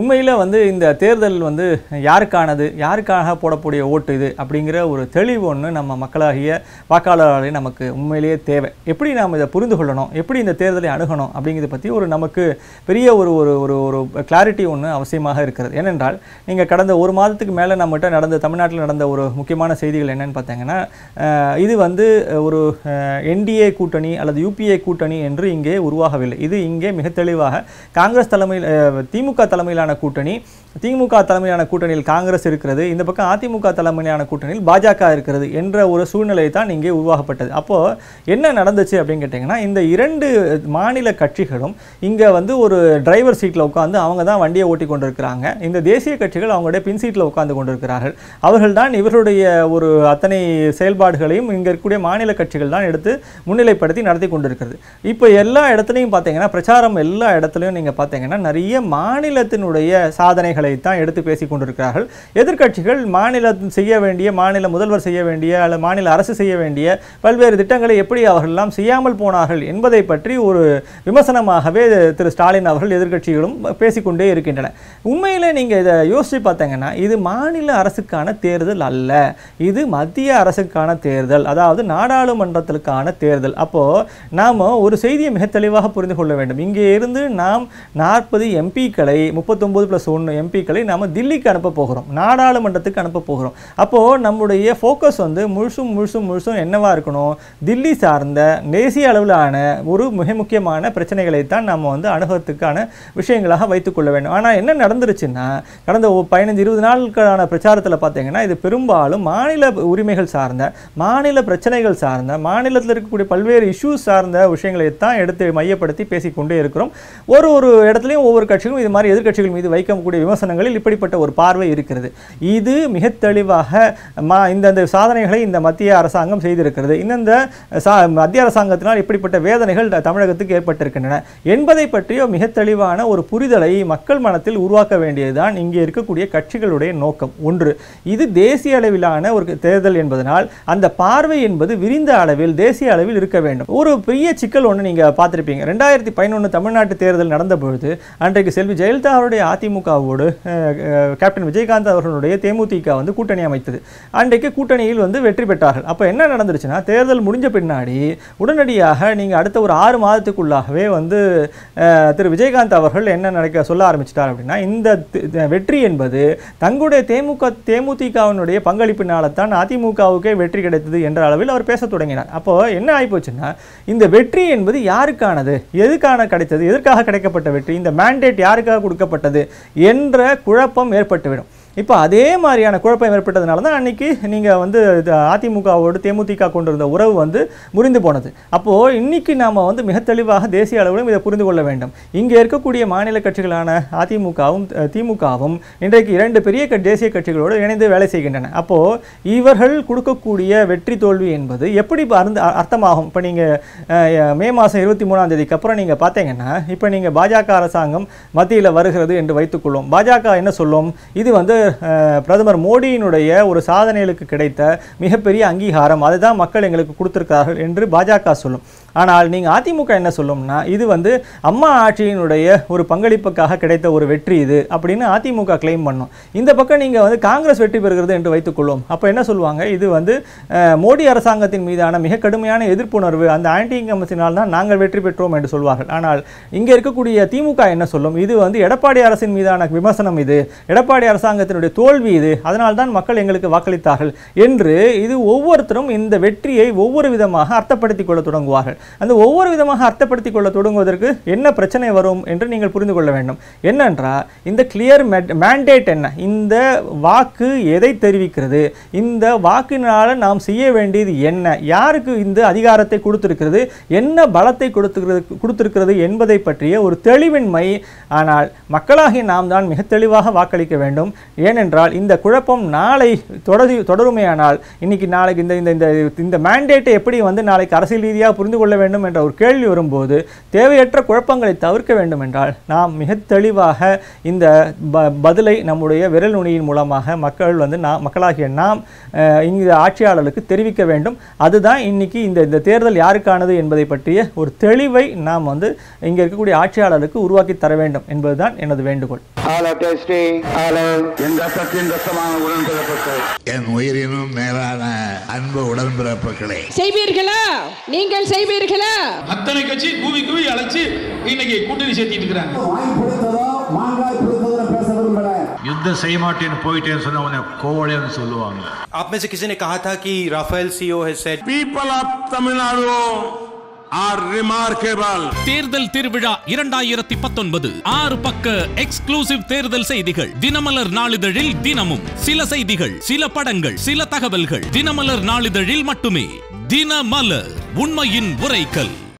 உண்மையில் வந்து இந்த தேர்தல் வந்து யாருக்கானது யாருக்காக போடக்கூடிய ஓட்டு இது அப்படிங்கிற ஒரு தெளிவு ஒன்று நம்ம மக்களாகிய வாக்காளர்களே நமக்கு உண்மையிலேயே தேவை. எப்படி நாம் இதை புரிந்து கொள்ளணும்? எப்படி இந்த தேர்தலை அணுகணும்? அப்படிங்கிறத பற்றி ஒரு நமக்கு பெரிய ஒரு ஒரு ஒரு ஒரு கிளாரிட்டி ஒன்று அவசியமாக இருக்கிறது. ஏனென்றால் நீங்கள் கடந்த ஒரு மாதத்துக்கு மேலே நம்மகிட்ட நடந்த தமிழ்நாட்டில் நடந்த ஒரு முக்கியமான செய்திகள் என்னன்னு பார்த்தீங்கன்னா இது வந்து ஒரு என்டிஏ கூட்டணி அல்லது யூபிஏ கூட்டணி என்று இங்கே உருவாகவில்லை. இது இங்கே மிக தெளிவாக காங்கிரஸ் தலைமையில் திமுக தலைமையிலான கூட்டணி திமுக தலைமையிலான கூட்டணியில் காங்கிரஸ் இருக்கிறது இந்த பக்கம் அதிமுக தலைமையிலான கூட்டணியில் பாஜக இருக்கிறது என்ற ஒரு சூழ்நிலை தான் இங்கே உருவாகப்பட்டது. அப்போது என்ன நடந்துச்சு அப்படின்னு கேட்டிங்கன்னா இந்த இரண்டு மாநில கட்சிகளும் இங்கே வந்து ஒரு டிரைவர் சீட்டில் உட்காந்து அவங்க தான் வண்டியை ஓட்டி கொண்டிருக்கிறாங்க. இந்த தேசிய கட்சிகள் அவங்களுடைய பின் சீட்டில் உட்காந்து கொண்டிருக்கிறார்கள். அவர்கள் தான் இவர்களுடைய ஒரு அத்தனை செயல்பாடுகளையும் இங்கே இருக்கக்கூடிய மாநில கட்சிகள் தான் எடுத்து முன்னிலைப்படுத்தி நடத்தி கொண்டிருக்கிறது. இப்போ எல்லா இடத்துலையும் பார்த்தீங்கன்னா பிரச்சாரம் எல்லா இடத்துலையும் நீங்கள் பார்த்தீங்கன்னா நிறைய மாநிலத்தினுடைய சாதனைகள் தான் எடுத்து பேசி கொண்டிருக்கிறார்கள். எதிர்க்கட்சிகள் மாநிலம் செய்ய வேண்டிய மாநில முதல்வர் செய்ய வேண்டிய அல்லது மாநில அரசு செய்ய வேண்டிய பல்வேறு திட்டங்களை எப்படி அவர்கள்லாம் செய்யாமல் போனார்கள் என்பதை பற்றி ஒரு விமர்சனமாகவே திரு ஸ்டாலின் அவர்கள் எதிர்க்கட்சிகளும் பேசிக்கொண்டே இருக்கின்றன. உண்மையில் நீங்கள் இதை யோசித்து பார்த்தீங்கன்னா இது மாநில அரசுக்கான தேர்தல் அல்ல. இது மத்திய அரசுக்கான தேர்தல் அதாவது நாடாளுமன்றத்திற்கான தேர்தல். அப்போது நாம் ஒரு செய்தியை மிக தெளிவாக புரிந்து கொள்ள வேண்டும். இங்கே இருந்து நாம் நாற்பது எம்பிக்களை முப்பத்தொம்பது ப்ளஸ் ஒன்று எம்பிக்களை நாம் தில்லிக்கு அனுப்ப போகிறோம். நாடாளுமன்றத்துக்கு அனுப்ப போகிறோம். அப்போது நம்முடைய ஃபோக்கஸ் வந்து முழுசும் முழுசும் முழுசும் என்னவாக இருக்கணும்? தில்லி சார்ந்த தேசிய அளவிலான ஒரு மிக முக்கியமான பிரச்சனைகளை தான் நம்ம வந்து அணுகத்துக்கான விஷயங்களாக வைத்துக்கொள்ள வேண்டும். ஆனால் என்ன நடந்துருச்சுன்னா கடந்த ஒரு பதினஞ்சு இருபது நாட்களான பிரச்சாரத்தில் பார்த்தீங்கன்னா இது பெரும்பாலும் மாநில உரிமைகள் சார்ந்த மாநில பிரச்சனைகள் சார்ந்த மாநிலத்தில் இருக்கக்கூடிய பல்வேறு இஷ்யூஸ் சார்ந்த விஷயங்களை தான் எடுத்து மையப்படுத்தி பேசிக்கொண்டே இருக்கிறோம். ஒரு ஒரு இடத்துலையும் ஒவ்வொரு கட்சிகளும் இது மாதிரி எதிர்க்கட்சிகள் மீது வைக்கக்கூடிய விமர்சனங்களில் இப்படிப்பட்ட ஒரு பார்வை இருக்கிறது. இது மிக தெளிவாக மா இந்தந்த சாதனைகளை இந்த மத்திய அரசாங்கம் செய்திருக்கிறது. இந்தந்த சா மத்திய அரசாங்கத்தினால் இப்படிப்பட்ட வேதனைகள் தமிழகத்துக்கு ஏற்பட்டிருக்கின்றன. என்பதை பற்றிய மிக தெளிவான ஒரு புரிதலை மக்கள் மனத்தில் உருவாக்க வேண்டியதுதான் இங்கே இருக்கக்கூடிய கட்சிகளுடைய நோக்கம். ஒன்று இது தேசிய அளவிலான ஒரு தேர்தல் என்பதனால் அந்த பார்வை என்பது விரிந்த அளவில் தேசிய அளவில் இருக்க வேண்டும். ஒரு பெரிய சிக்கல் ஒன்று நீங்கள் பார்த்துருப்பீங்க. ரெண்டாயிரத்தி பதினொன்று தமிழ்நாட்டு தேர்தல் நடந்த பொழுது அன்றைக்கு செல்வி ஜெயலலிதா அவருடைய அதிமுகவோடு கேப்டன் விஜயகாந்த் அவர்களுடைய தேமுதிக வந்து கூட்டணி அமைத்தது. அன்றைக்கு கூட்டணியில் வந்து வெற்றி பெற்றார்கள். அப்போ என்ன நடந்துருச்சுன்னா தேர்தல் முடிஞ்ச பின்னாடி உடனடியாக நீங்கள் அடுத்த ஒரு ஆறு மாதத்துக்குள்ளாகவே வந்து திரு விஜயகாந்த் அவர்கள் என்ன நடக்க சொல்ல ஆரம்பிச்சிட்டார் அப்படின்னா இந்த வெற்றி என்பது தங்களுடைய தேமுக தேமுதிகவினுடைய பங்களிப்பினால்தான் அதிமுகவுக்கே வெற்றி கிடைத்தது என்ற அளவில் அவர் பேசத் தொடங்கினார். அப்போ என்ன ஆகிப்போச்சுன்னா இந்த வெற்றி என்பது யாருக்கானது? எதுக்கான கிடைத்தது? எதற்காக கிடைக்கப்பட்ட வெற்றி? இந்த மேண்டேட் யாருக்காக கொடுக்கப்பட்டது? என்ற குழப்பம் ஏற்பட்டுவிடும். இப்போ அதே மாதிரியான குழப்பம் ஏற்பட்டதுனால தான் அன்னைக்கு நீங்கள் வந்து அதிமுகவோடு தேமுதிக கொண்டிருந்த உறவு வந்து முறிந்து போனது. அப்போது இன்னைக்கு நாம் வந்து மிக தெளிவாக தேசிய அளவிலும் இதை புரிந்து கொள்ள வேண்டும். இங்கே இருக்கக்கூடிய மாநில கட்சிகளான அதிமுகவும் திமுகவும் இன்றைக்கு இரண்டு பெரிய க- தேசிய கட்சிகளோடு இணைந்து வேலை செய்கின்றன. அப்போது இவர்கள் கொடுக்கக்கூடிய வெற்றி தோல்வி என்பது எப்படி இப்ப அருந்து அர்த்தமாகும்? இப்போ நீங்கள் மே மாதம் இருபத்தி மூணாம் தேதிக்கு அப்புறம் நீங்கள் பார்த்தீங்கன்னா இப்போ நீங்கள் பாஜக அரசாங்கம் மத்தியில் வருகிறது என்று வைத்துக்கொள்வோம். பாஜக என்ன சொல்லும்? இது வந்து பிரதமர் மோடியினுடைய ஒரு சாதனைகளுக்கு கிடைத்த மிகப்பெரிய அங்கீகாரம் அதுதான் மக்கள் எங்களுக்கு கொடுத்திருக்கிறார்கள் என்று பாஜக சொல்லும். ஆனால் நீங்கள் அதிமுக என்ன சொல்லும்னா இது வந்து அம்மா ஆட்சியினுடைய ஒரு பங்களிப்புக்காக கிடைத்த ஒரு வெற்றி இது அப்படின்னு அதிமுக கிளைம் பண்ணும். இந்த பக்கம் நீங்கள் வந்து காங்கிரஸ் வெற்றி பெறுகிறது என்று வைத்துக்கொள்வோம். அப்போ என்ன சொல்லுவாங்க? இது வந்து மோடி அரசாங்கத்தின் மீதான மிக கடுமையான எதிர்ப்புணர்வு அந்த ஆன்டி இன்கம்பன்சினால் தான் நாங்கள் வெற்றி பெற்றோம் என்று சொல்வார்கள். ஆனால் இங்கே இருக்கக்கூடிய திமுக என்ன சொல்லும்? இது வந்து எடப்பாடி அரசின் மீதான விமர்சனம் இது. எடப்பாடி அரசாங்கத்தினுடைய தோல்வி இது. அதனால் தான் மக்கள் எங்களுக்கு வாக்களித்தார்கள். என்று இது ஒவ்வொருத்தரும் இந்த வெற்றியை ஒவ்வொரு விதமாக அர்த்தப்படுத்திக் கொள்ள தொடங்குவார்கள். அந்த ஒவ்வொரு விதமாக அர்த்தப்படுத்திக் கொள்ள தொடங்குவதற்கு என்ன பிரச்சனை வரும் என்று நீங்கள் புரிந்து கொள்ள வேண்டும். என்னென்றால் இந்த கிளியர் மேண்டேட் என்ன? இந்த வாக்கு எதை தெரிவிக்கிறது? இந்த வாக்கினால் நாம் செய்ய வேண்டியது என்ன? யாருக்கு இந்த அதிகாரத்தை கொடுத்திருக்கிறது? என்ன பலத்தை கொடுத்திருக்கிறது கொடுத்திருக்கிறது என்பதை பற்றிய ஒரு தெளிவின்மை. ஆனால் மக்களாகிய நாம் தான் மிக தெளிவாக வாக்களிக்க வேண்டும். ஏனென்றால் இந்த குழப்பம் நாளை தொடரு தொடருமையானால் இன்னைக்கு நாளைக்கு இந்த இந்த இந்த இந்த மேண்டேட்டை எப்படி வந்து நாளைக்கு அரசியல் ரீதியாக புரிந்து கொள்ள கொள்ள வேண்டும் என்ற ஒரு கேள்வி வரும்போது தேவையற்ற குழப்பங்களை தவிர்க்க வேண்டும் என்றால் நாம் மிக தெளிவாக இந்த ப பதிலை நம்முடைய விரல் நுனியின் மூலமாக மக்கள் வந்து நாம் மக்களாகிய நாம் இங்கு ஆட்சியாளர்களுக்கு தெரிவிக்க வேண்டும். அதுதான் இன்னைக்கு இந்த இந்த தேர்தல் யாருக்கானது என்பதை பற்றிய ஒரு தெளிவை நாம் வந்து இங்கே இருக்கக்கூடிய ஆட்சியாளர்களுக்கு உருவாக்கி தர வேண்டும் என்பதுதான் எனது வேண்டுகோள். என் உயிரினும் மேலான அன்பு உடன்பிறப்புகளே. செய்வீர்களா? நீங்கள் செய்வீர்களா? அத்தனை கட்சி கூவி கூவி அழைச்சு இன்னைக்கு கூட்டணி சேர்த்திட்டு இருக்கிறாங்க வாங்கி கொடுத்ததோ மாங்காய் கொடுத்ததோ பேச விரும்பல யுத்தம் செய்ய மாட்டேன்னு போயிட்டேன்னு சொன்ன உன்னை கோவலைன்னு சொல்லுவாங்க आप में से किसी ने कहा था कि Rafale CO has said people of Tamil Nadu are remarkable தேர்தல் திருவிழா இரண்டாயிரத்தி பத்தொன்பது ஆறு பக்க எக்ஸ்க்ளூசிவ் தேர்தல் செய்திகள் தினமலர் நாளிதழில் தினமும் சில செய்திகள் சில படங்கள் சில தகவல்கள் தினமலர் நாளிதழில் மட்டுமே தினமலர் உண்மையின் உரைக்கல்.